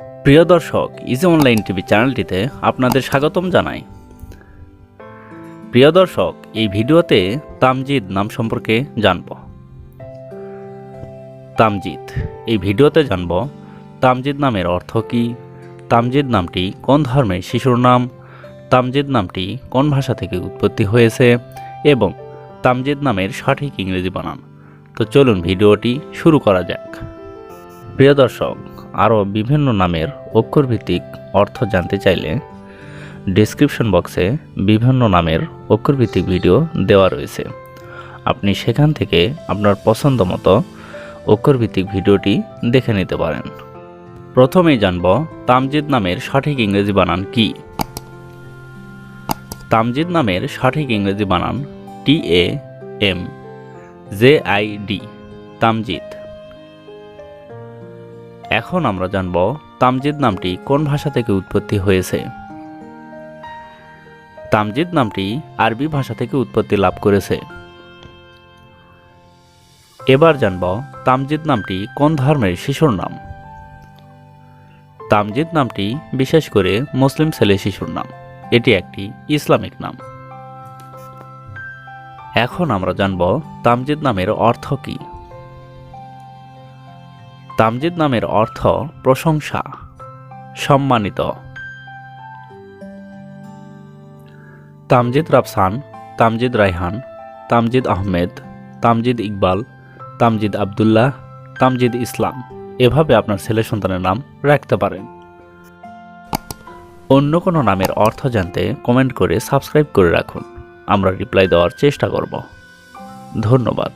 প্রিয় দর্শক easy online TV চ্যানেলটিতে আপনাদের স্বাগতম জানাই। প্রিয় দর্শক, এই ভিডিওতে তামজিদ নাম সম্পর্কে জানব। তামজিদ, এই ভিডিওতে জানব তামজিদ নামের অর্থ কী, তামজিদ নামটি কোন ধর্মের শিশুর নাম, তামজিদ নামটি কোন ভাষা থেকে উৎপত্তি হয়েছে, এবং তামজিদ নামের সঠিক ইংরেজি বানান। তো চলুন ভিডিওটি শুরু করা যাক। প্রিয় দর্শক আরও বিভিন্ন নামের অক্ষরভিত্তিক অর্থ জানতে চাইলে ডেসক্রিপশন বক্সে বিভিন্ন নামের অক্ষরভিত্তিক ভিডিও দেওয়া রয়েছে। আপনি সেখান থেকে আপনার পছন্দ মতো অক্ষরভিত্তিক ভিডিওটি দেখে নিতে পারেন। প্রথমেই জানব তামজিদ নামের সঠিক ইংরেজি বানান কি? তামজিদ নামের সঠিক ইংরেজি বানান টি A M J I D, Tamjid. এখন আমরা জানব তামজিদ নামটি কোন ভাষা থেকে উৎপত্তি হয়েছে। তামজিদ নামটি আরবি ভাষা থেকে উৎপত্তি লাভ করেছে। এবার জানব তামজিদ নামটি কোন ধর্মের শিশুর নাম। তামজিদ নামটি বিশেষ করে মুসলিম ছেলে শিশুর নাম। এটি একটি ইসলামিক নাম। এখন আমরা জানব তামজিদ নামের অর্থ কী। তামজিদ নামের অর্থ প্রশংসা, সম্মানিত। তামজিদ রাফসান, তামজিদ রায়হান, তামজিদ আহমেদ, তামজিদ ইকবাল, তামজিদ আবদুল্লাহ, তামজিদ ইসলাম, এভাবে আপনার ছেলে সন্তানের নাম রাখতে পারেন। অন্য কোনো নামের অর্থ জানতে কমেন্ট করে সাবস্ক্রাইব করে রাখুন। আমরা রিপ্লাই দেওয়ার চেষ্টা করব। ধন্যবাদ।